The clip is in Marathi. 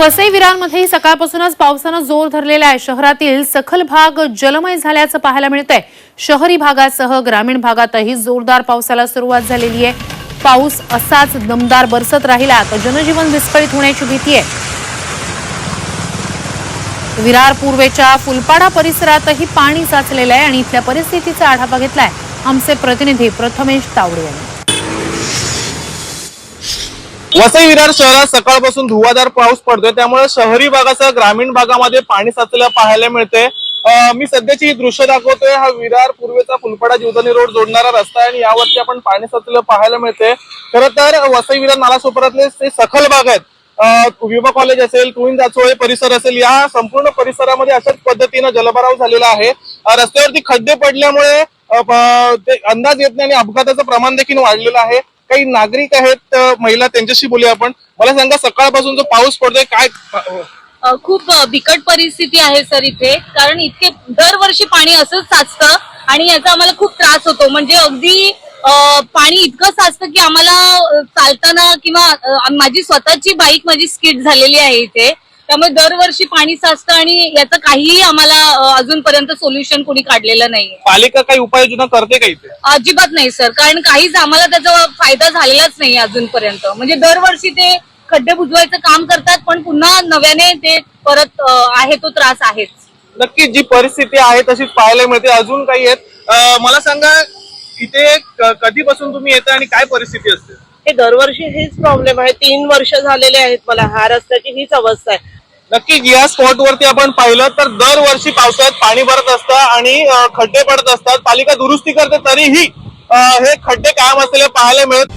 वसई विरारमध्येही सकाळपासूनच पावसानं जोर धरलेला आहे. शहरातील सखल भाग जलमय झाल्याचं पाहायला मिळतंय. शहरी भागासह ग्रामीण भागातही जोरदार पावसाला सुरुवात झालेली आहे. पाऊस असाच दमदार बरसत राहिला तर जनजीवन विस्कळीत होण्याची भीती आहे. विरार पूर्वेच्या फुलपाडा परिसरातही पाणी साचलेलं आहे आणि इथल्या परिस्थितीचा आढावा घेतलाय. आमचे प्रतिनिधी प्रथमेश तावडे यांनी. वसई विरार शहरात सकाळपासून धुवाधार पाऊस पडतोय. त्यामुळे शहरी भागासह ग्रामीण भागामध्ये पाणी साचलेलं पाहायला मिळते मी सध्याची ही दृश्य दाखवतोय. हा विरार पूर्वेचा फुलपाडा जीवधनी रोड जोडणारा रस्ता आहे आणि यावरती आपण पाणी साचलेलं पाहायला मिळते खरं तर वसई विरार नालासोपरातले ते सखल भाग आहेत अं, विमा कॉलेज असेल कुईन जाचोळे परिसर असेल या संपूर्ण परिसरामध्ये अशाच पद्धतीनं जलभराव झालेला आहे. रस्त्यावरती खड्डे पडल्यामुळे ते अंदाज येत नाही आणि अपघाताचं प्रमाण देखील वाढलेलं आहे. काही नागरिक आहेत महिला त्यांच्याशी बोलूया आपण. मला सांगा सकाळपासून जो पाऊस पडतोय काय खूप बिकट परिस्थिती आहे सर इथे. कारण इतके दरवर्षी पाणी असंच साचतं आणि याचा आम्हाला खूप त्रास होतो. म्हणजे अगदी पाणी इतकं साचतं की आम्हाला चालताना किंवा माझी स्वतःची बाईक माझी स्किट झालेली आहे इथे. त्यामुळे दरवर्षी पाणी साचतं आणि याचं काहीही आम्हाला अजूनपर्यंत सोल्युशन कोणी काढलेलं नाहीये. पालिका काही उपाययोजना करते का इथे? अजिबात नाही सर. कारण काहीच आम्हाला त्याचा फायदा झालेलाच नाही अजूनपर्यंत. म्हणजे दरवर्षी ते खड्डे बुजवायचं काम करतात पण पुन्हा नव्याने ते परत आहे तो त्रास आहेच. नक्की जी परिस्थिती आहे तशीच पाहायला मिळते. अजून काही आहेत? मला सांगा इथे कधीपासून तुम्ही येता आणि काय परिस्थिती असते? हे दरवर्षी हेच प्रॉब्लेम आहे. तीन वर्ष झालेले आहेत मला ह्या रस्त्याची हीच अवस्था आहे. नक्की या स्पॉट वरती आपण पाहिलं तर दरवर्षी पावसाळ्यात पाणी भरत असतं आणि खड्डे पडत असतात. पालिका दुरुस्ती करते तरीही हे खड्डे कायम असलेले पाहायला मिळत